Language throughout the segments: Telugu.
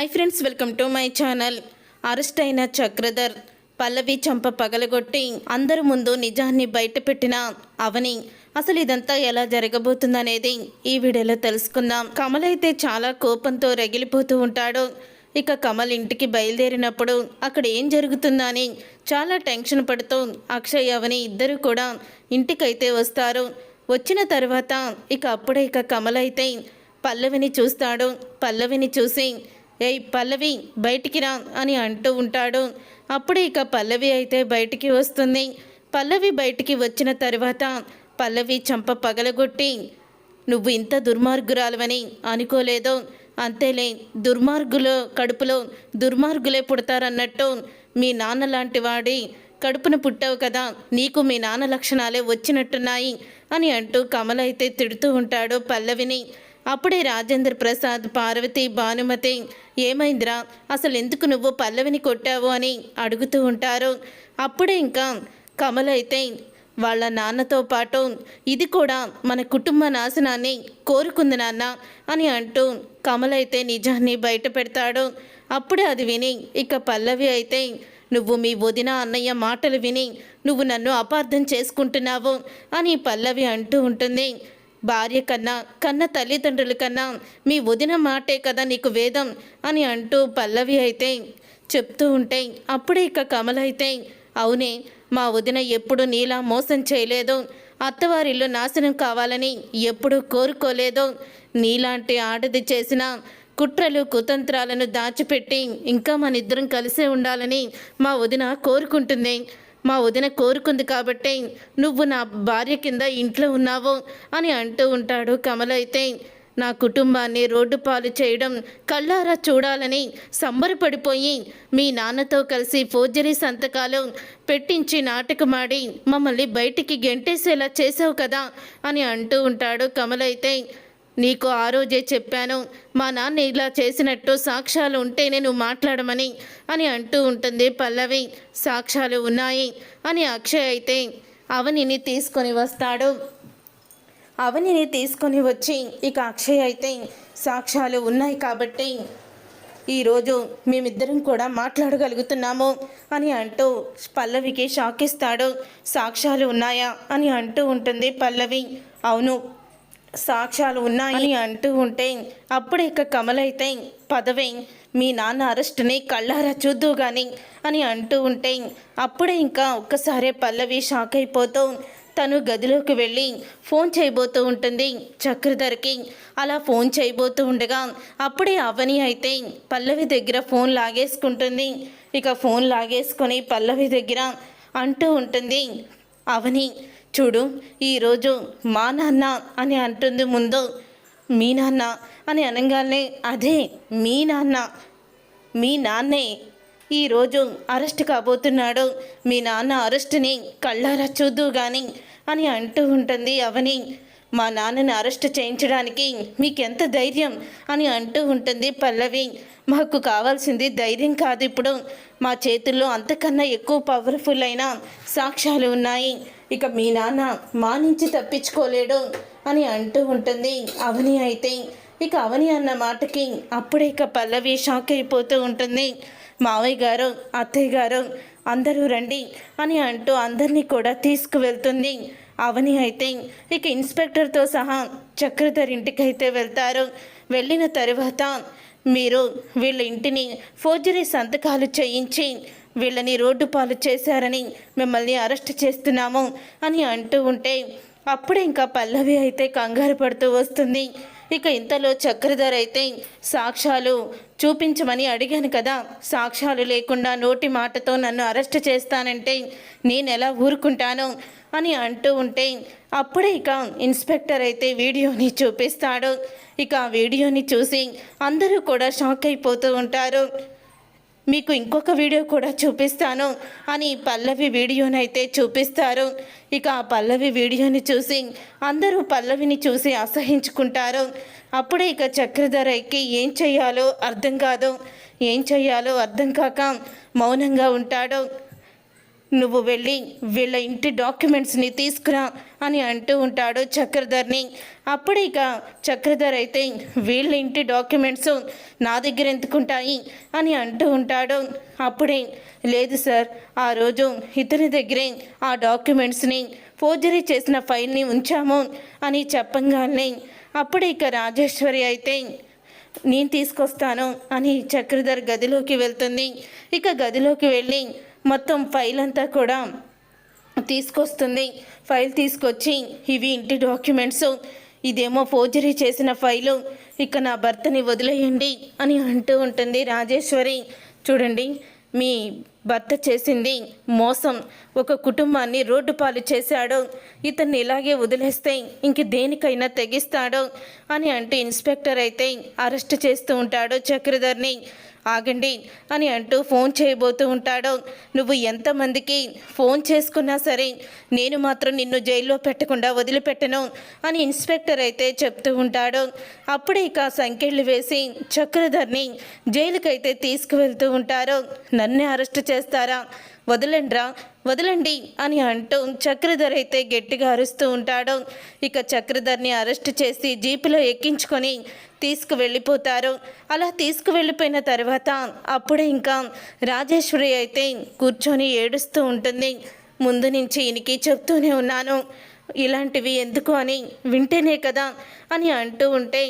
Hi friends welcome to my channel. Arrest అయిన చక్రధర్ పల్లవి చంప పగలగొట్టి అందరి ముందు నిజాన్ని బయటపెట్టిన అవని. అసలు ఇదంతా ఎలా జరగబోతుందనేది ఈ వీడియోలో తెలుసుకుందాం. కమల్ అయితే చాలా కోపంతో రగిలిపోతూ ఉంటాడు. ఇక కమల్ ఇంటికి బయలుదేరినప్పుడు అక్కడ ఏం జరుగుతుందని చాలా టెన్షన్ పడుతూ అక్షయ్ అవని ఇద్దరు కూడా ఇంటికైతే వస్తారు. వచ్చిన తర్వాత ఇక అప్పుడే ఇక కమల్ అయితే పల్లవిని చూస్తాడు. పల్లవిని చూసి ఏయ్ పల్లవి బయటికి రా అని అంటూ ఉంటాడు. అప్పుడు ఇక పల్లవి అయితే బయటికి వస్తుంది. పల్లవి బయటికి వచ్చిన తర్వాత పల్లవి చంప పగలగొట్టి నువ్వు ఇంత దుర్మార్గురాలవని అనుకోలేదు. అంతేలే దుర్మార్గులు కడుపులో దుర్మార్గులే పుడతారన్నట్టు మీ నాన్న లాంటి వాడి కడుపున పుట్టావు కదా నీకు మీ నాన్న లక్షణాలే వచ్చినట్టున్నాయి అని అంటూ కమలైతే అయితే తిడుతూ ఉంటాడు పల్లవిని. అప్పుడే రాజేంద్ర ప్రసాద్ పార్వతి భానుమతి ఏమైందిరా? అసలు ఎందుకు నువ్వు పల్లవిని కొట్టావు అని అడుగుతూ ఉంటారు. అప్పుడే ఇంకా కమల్ అయితే వాళ్ళ నాన్నతో పాటు ఇది కూడా మన కుటుంబ నాశనాన్ని కోరుకుంది నాన్న అని అంటూ కమల్ అయితే నిజాన్ని బయట పెడతాడు. అప్పుడే అది విని ఇక పల్లవి అయితే నువ్వు మీ వదిన అన్నయ్య మాటలు విని నువ్వు నన్ను అపార్థం చేసుకుంటున్నావు అని పల్లవి అంటూ ఉంటుంది. భార్య కన్నా కన్న తల్లిదండ్రుల కన్నా మీ వదిన మాటే కదా నీకు వేదం అని అంటూ పల్లవి అయితే చెప్తూ ఉంటే అప్పుడే ఇక కమల్ అయితే అవునే మా వదిన ఎప్పుడు నీలా మోసం చేయలేదు అత్తవారిల్లు నాశనం కావాలని ఎప్పుడూ కోరుకోలేదు నీలాంటి ఆడది చేసిన కుట్రలు కుతంత్రాలను దాచిపెట్టి ఇంకా మన ఇద్దరం కలిసే ఉండాలని మా వదిన కోరుకుంటుంది. మా వదిన కోరుకుంది కాబట్టి నువ్వు నా భార్య కింద ఇంట్లో ఉన్నావు అని అంటూ ఉంటాడు కమల అయితే. నా కుటుంబాన్ని రోడ్డు పాలు చేయడం కళ్ళారా చూడాలని సంబరపడిపోయి మీ నాన్నతో కలిసి ఫోర్జరీ సంతకాలు పెట్టించి నాటకమాడి మమ్మల్ని బయటికి గెంటేసేలా చేసావు కదా అని అంటూ ఉంటాడు కమలైతే అయితే. నీకు ఆ రోజే చెప్పాను. మా నాన్న ఇలా చేసినట్టు సాక్ష్యాలు ఉంటేనే నువ్వు మాట్లాడమని అని అంటూ ఉంటుంది పల్లవి. సాక్ష్యాలు ఉన్నాయి అని అక్షయ్ అయితే అవనిని తీసుకొని వస్తాడు. అవనిని తీసుకొని వచ్చి ఇక అక్షయ్ అయితే సాక్ష్యాలు ఉన్నాయి కాబట్టి ఈరోజు మేమిద్దరం కూడా మాట్లాడగలుగుతున్నాము అని అంటూ పల్లవికి షాక్ ఇస్తాడు. సాక్ష్యాలు ఉన్నాయా అని అంటూ ఉంటుంది పల్లవి. అవును సాక్ష్యాలు ఉన్నాయని అంటూ ఉంటే అప్పుడే ఇక కమల్ అయితే పదవి మీ నాన్న అరెస్ట్ని కళ్ళారా చూద్దు గాని అని అంటూ ఉంటే అప్పుడే ఇంకా ఒక్కసారే పల్లవి షాక్ అయిపోతూ తను గదిలోకి వెళ్ళి ఫోన్ చేయబోతూ ఉంటుంది చక్రధర్కి. అలా ఫోన్ చేయబోతూ ఉండగా అప్పుడే అవని అయితే పల్లవి దగ్గర ఫోన్ లాగేసుకుంటుంది. ఇక ఫోన్ లాగేసుకొని పల్లవి దగ్గర అంటూ ఉంటుంది అవని చూడు ఈరోజు మా నాన్న అని అంటుంది ముందు మీ నాన్న అని అనగానే అదే మీ నాన్న మీ నాన్నే ఈరోజు అరెస్ట్ కాబోతున్నాడు. మీ నాన్న అరెస్ట్ని కళ్ళారా చూద్దు కానీ అని అంటూ ఉంటుంది అవని. మా నాన్నని అరెస్ట్ చేయించడానికి మీకెంత ధైర్యం అని అంటూ ఉంటుంది పల్లవి. మాకు కావాల్సింది ధైర్యం కాదు ఇప్పుడు. మా చేతుల్లో అంతకన్నా ఎక్కువ పవర్ఫుల్ అయిన సాక్ష్యాలు ఉన్నాయి. ఇక మీ నాన్న మా నుంచి తప్పించుకోలేడు అని అంటూ ఉంటుంది. అవని అయితే ఇక అవని అన్న మాటకి అప్పుడే ఇక పల్లవి షాక్ అయిపోతూ ఉంటుంది. మావయ్య గారు అత్తయ్య గారు అందరూ రండి అని అంటూ అందరినీ కూడా తీసుకువెళ్తుంది. అవని అయితే ఇక ఇన్స్పెక్టర్తో సహా చక్రధర్ ఇంటికి అయితే వెళ్తారు. వెళ్ళిన తర్వాత మీరు వీళ్ళ ఇంటిని ఫోర్జరీ సంతకాలు చేయించి వీళ్ళని రోడ్డు పాలు చేశారని మిమ్మల్ని అరెస్ట్ చేస్తున్నాము అని అంటూ ఉంటే అప్పుడే ఇంకా పల్లవి అయితే కంగారు పడుతూ వస్తుంది. ఇక ఇంతలో చక్రధర్ అయితే సాక్ష్యాలు చూపించమని అడిగాను కదా. సాక్ష్యాలు లేకుండా నోటి మాటతో నన్ను అరెస్ట్ చేస్తానంటే నేను ఎలా ఊరుకుంటాను అని అంటూ ఉంటే అప్పుడే ఇక ఇన్స్పెక్టర్ అయితే వీడియోని చూపిస్తాడు. ఇక ఆ వీడియోని చూసి అందరూ కూడా షాక్ అయిపోతూ ఉంటారు. మీకు ఇంకొక వీడియో కూడా చూపిస్తాను అని పల్లవి వీడియోనైతే చూపిస్తారు. ఇక ఆ పల్లవి వీడియోని చూసి అందరూ పల్లవిని చూసి అసహించుకుంటారు. అప్పుడే ఇక చక్రధరకి ఏం చెయ్యాలో అర్థం కాదు. ఏం చెయ్యాలో అర్థం కాక మౌనంగా ఉంటాడు. నువ్వు వెళ్ళి వీళ్ళ ఇంటి డాక్యుమెంట్స్ని తీసుకురా. అని అంటూ ఉంటాడు చక్రధర్ని. అప్పుడు ఇక చక్రధర్ అయితే వీళ్ళ ఇంటి డాక్యుమెంట్స్ నా దగ్గర ఎందుకుంటాయి? అని అంటూ ఉంటాడు. అప్పుడే లేదు సార్ ఆ రోజు ఇతని దగ్గరే ఆ డాక్యుమెంట్స్ని ఫోర్జరీ చేసిన ఫైల్ని ఉంచాము అని చెప్పంగానే అప్పుడు ఇక రాజేశ్వరి అయితే నేను తీసుకొస్తాను అని చక్రధర్ గదిలోకి వెళ్తుంది. ఇక గదిలోకి వెళ్ళి మొత్తం ఫైల్ అంతా కూడా తీసుకొస్తుంది. ఫైల్ తీసుకొచ్చి ఇవి ఇంటి డాక్యుమెంట్స్. ఇదేమో ఫోర్జరీ చేసిన ఫైలు. ఇక నా భర్తని వదిలేయండి అని అంటూ ఉంటుంది రాజేశ్వరి. చూడండి మీ భర్త చేసింది మోసం. ఒక కుటుంబాన్ని రోడ్డు పాలు చేశాడు. ఇతన్ని ఇలాగే వదిలేస్తే ఇంక దేనికైనా తెగిస్తాడు అని అంటూ ఇన్స్పెక్టర్ అయితే అరెస్ట్ చేస్తూ ఉంటాడు చక్రధర్ని. ఆగండి అని అంటూ ఫోన్ చేయబోతూ ఉంటాడు. నువ్వు ఎంతమందికి ఫోన్ చేసుకున్నా సరే నేను మాత్రం నిన్ను జైల్లో పెట్టకుండా వదిలిపెట్టను అని ఇన్స్పెక్టర్ అయితే చెప్తూ ఉంటాడు. అప్పుడే ఇక సంఖ్యలు వేసి చక్రధర్ని జైలుకైతే తీసుకువెళ్తూ ఉంటారు. నన్నే అరెస్ట్ చేస్తారా? వదలండ్రా? వదలండి అని అంటూ చక్రధర్ అయితే గట్టిగా అరుస్తూ ఉంటాడు. ఇక చక్రధర్ని అరెస్ట్ చేసి జీపులో ఎక్కించుకొని తీసుకువెళ్ళిపోతారు. అలా తీసుకువెళ్ళిపోయిన తర్వాత అప్పుడే ఇంకా రాజేశ్వరి అయితే కూర్చొని ఏడుస్తూ ఉంటుంది. ముందు నుంచి ఈయనకి చెప్తూనే ఉన్నాను. ఇలాంటివి ఎందుకు అని వింటేనే కదా అని అంటూ ఉంటే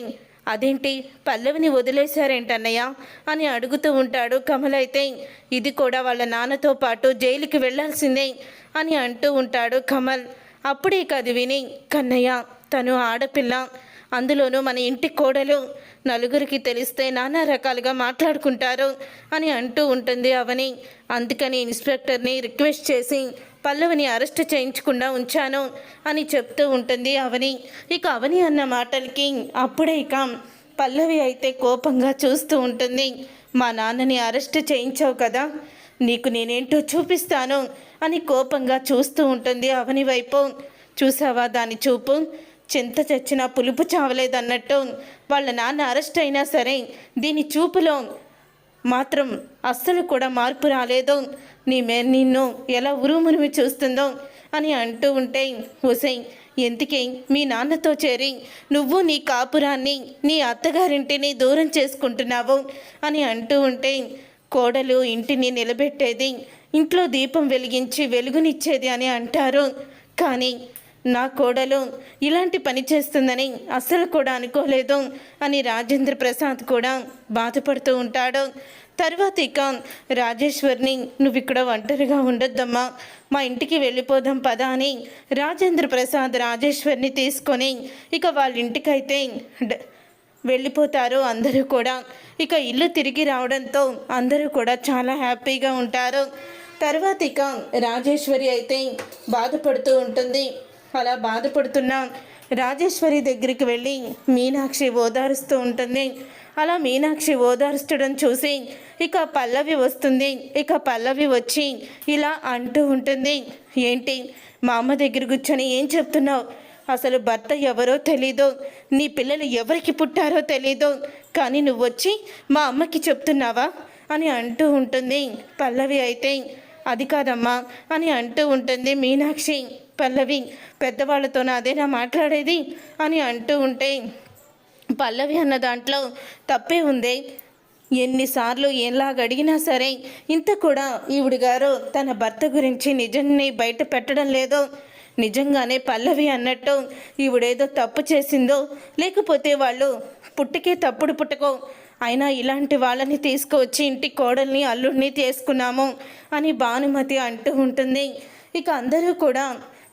అదేంటి? పల్లవిని వదిలేశారేంటన్నయ్య? అని అడుగుతూ ఉంటాడు కమల్ అయితే. ఇది కూడా వాళ్ళ నాన్నతో పాటు జైలుకి వెళ్ళాల్సిందే అని అంటూ ఉంటాడు కమల్. అప్పుడే కాదు విని కన్నయ్య తను ఆడపిల్ల. అందులోనూ మన ఇంటి కోడలు నలుగురికి తెలిస్తే నానా రకాలుగా మాట్లాడుకుంటారు అని అంటూ ఉంటుంది అవని. అందుకని ఇన్స్పెక్టర్ని రిక్వెస్ట్ చేసి పల్లవిని అరెస్ట్ చేయించకుండా ఉంచాను అని చెప్తూ ఉంటుంది అవని. ఇక అవని అన్న మాటలకి అప్పుడే ఇక పల్లవి అయితే కోపంగా చూస్తూ ఉంటుంది. మా నాన్నని అరెస్ట్ చేయించావు కదా నీకు నేనేంటో చూపిస్తాను అని కోపంగా చూస్తూ ఉంటుంది అవని వైపు. చూసావా దాని చూపు? చింత చచ్చినా పులుపు చావలేదన్నట్టు వాళ్ళ నాన్న అరెస్ట్ అయినా సరే దీని చూపులో మాత్రం అస్సలు కూడా మార్పు రాలేదు. నీ మే నిన్ను ఎలా ఉరుమురుమి చూస్తుందో అని అంటూ ఉంటే హుసేన్ ఎందుకే? మీ నాన్నతో చేరి నువ్వు నీ కాపురాన్ని నీ అత్తగారింటిని దూరం చేసుకుంటున్నావు? అని అంటూ ఉంటే కోడలు ఇంటిని నిలబెట్టేది ఇంట్లో దీపం వెలిగించి వెలుగునిచ్చేది అని అంటారు. కానీ నా కోడలు ఇలాంటి పని చేస్తుందని అస్సలు కూడా అనుకోలేదు అని రాజేంద్ర ప్రసాద్ కూడా బాధపడుతూ ఉంటాడు. తర్వాత ఇక రాజేశ్వర్ని నువ్వు ఇక్కడ ఒంటరిగా ఉండొద్దమ్మా మా ఇంటికి వెళ్ళిపోదాం పదా అని రాజేంద్ర ప్రసాద్ రాజేశ్వర్ని తీసుకొని ఇక వాళ్ళ ఇంటికైతే డ- వెళ్ళిపోతారు అందరూ కూడా. ఇక ఇల్లు తిరిగి రావడంతో అందరూ కూడా చాలా హ్యాపీగా ఉంటారు. తర్వాత ఇక రాజేశ్వరి అయితే బాధపడుతూ ఉంటుంది. అలా బాధపడుతున్న రాజేశ్వరి దగ్గరికి వెళ్ళి మీనాక్షి ఓదారుస్తూ ఉంటుంది. అలా మీనాక్షి ఓదార్చడం చూసి ఇక పల్లవి వస్తుంది. ఇక పల్లవి వచ్చి ఇలా అంటూ ఉంటుంది. ఏంటి? మా అమ్మ దగ్గర కూర్చొని ఏం చెప్తున్నావు? అసలు భర్త ఎవరో తెలీదు. నీ పిల్లలు ఎవరికి పుట్టారో తెలీదు. కానీ నువ్వు వచ్చి మా అమ్మకి చెప్తున్నావా? అని అంటూ ఉంటుంది. పల్లవి అయితే అది కాదమ్మా అని అంటూ ఉంటుంది మీనాక్షి. పల్లవి పెద్దవాళ్ళతో అదేనా మాట్లాడేది అని అంటూ ఉంటే పల్లవి అన్న దాంట్లో తప్పే ఉంది. ఎన్నిసార్లు ఎలాగడిగినా సరే ఇంత కూడా ఈవిడ గారు తన భర్త గురించి నిజాన్ని బయట పెట్టడం లేదో నిజంగానే పల్లవి అన్నట్టు ఈవిడేదో తప్పు చేసిందో లేకపోతే వాళ్ళు పుట్టుకే తప్పుడు పుట్టకో అయినా ఇలాంటి వాళ్ళని తీసుకువచ్చి ఇంటి కోడల్ని అల్లుడిని తీసుకున్నాము అని భానుమతి అంటూ ఉంటుంది. ఇక అందరూ కూడా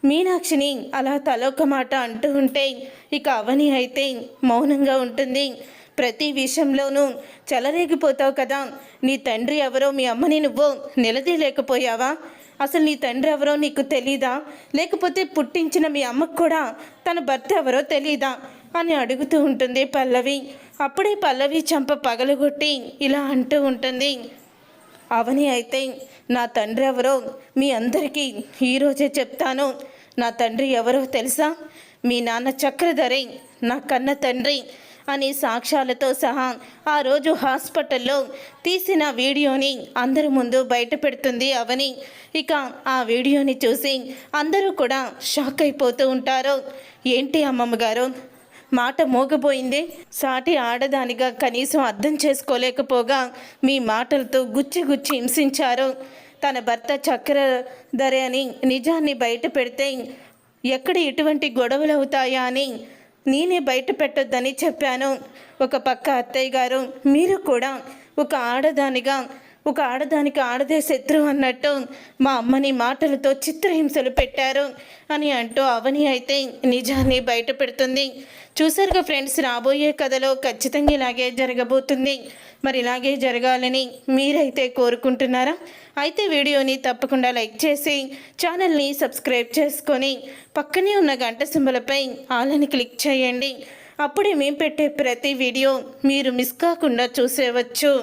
మీనాక్షిని అలా తలొక మాట అంటూ ఉంటే ఇక అవని అయితే మౌనంగా ఉంటుంది. ప్రతి విషయంలోనూ చెలరేగిపోతావు కదా? నీ తండ్రి ఎవరో మీ అమ్మని నువ్వు నిలదీయలేకపోయావా? అసలు నీ తండ్రి ఎవరో నీకు తెలీదా? లేకపోతే పుట్టించిన మీ అమ్మకు కూడా తన భర్త ఎవరో తెలీదా? అని అడుగుతూ ఉంటుంది పల్లవి. అప్పుడే పల్లవి చంప పగలగొట్టి ఇలా అంటూ ఉంటుంది. అవని అయితే నా తండ్రి ఎవరో మీ అందరికీ ఈరోజే చెప్తాను. నా తండ్రి ఎవరో తెలుసా? మీ నాన్న చక్రధరి నా కన్న తండ్రి అని సాక్ష్యాలతో సహా ఆ రోజు హాస్పిటల్లో తీసిన వీడియోని అందరి ముందు బయట పెడుతుంది అవని. ఇక ఆ వీడియోని చూసి అందరూ కూడా షాక్ అయిపోతూ ఉంటారు. ఏంటి అమ్మమ్మ గారు? మాట మోగపోయింది సాటి ఆడదానిగా కనీసం అర్థం చేసుకోలేకపోగా మీ మాటలతో గుచ్చి గుచ్చి హింసించారు. తన భర్త చక్రధరే అని నిజాన్ని బయట పెడితే ఎక్కడ ఎటువంటి గొడవలు అవుతాయా అని నేనే బయట పెట్టొద్దని చెప్పాను. ఒక పక్క అత్తయ్య గారు మీరు కూడా ఒక ఆడదానిగా ఒక ఆడదానికి ఆడదే శత్రువు అన్నట్టు మా అమ్మని మాటలతో చిత్రహింసలు పెట్టారు అని అంటూ అవని అయితే నిజాన్ని బయట పెడుతుంది. చూసారుగా ఫ్రెండ్స్ రాబోయే కథలో ఖచ్చితంగా ఇలాగే జరగబోతుంది. మరి ఇలాగే జరగాలని మీరైతే కోరుకుంటున్నారా? అయితే వీడియోని తప్పకుండా లైక్ చేసి ఛానల్ని సబ్స్క్రైబ్ చేసుకొని పక్కనే ఉన్న గంట సింబలపై ఆలని క్లిక్ చేయండి. అప్పుడే మేము పెట్టే ప్రతి వీడియో మీరు మిస్ కాకుండా చూసేవచ్చు.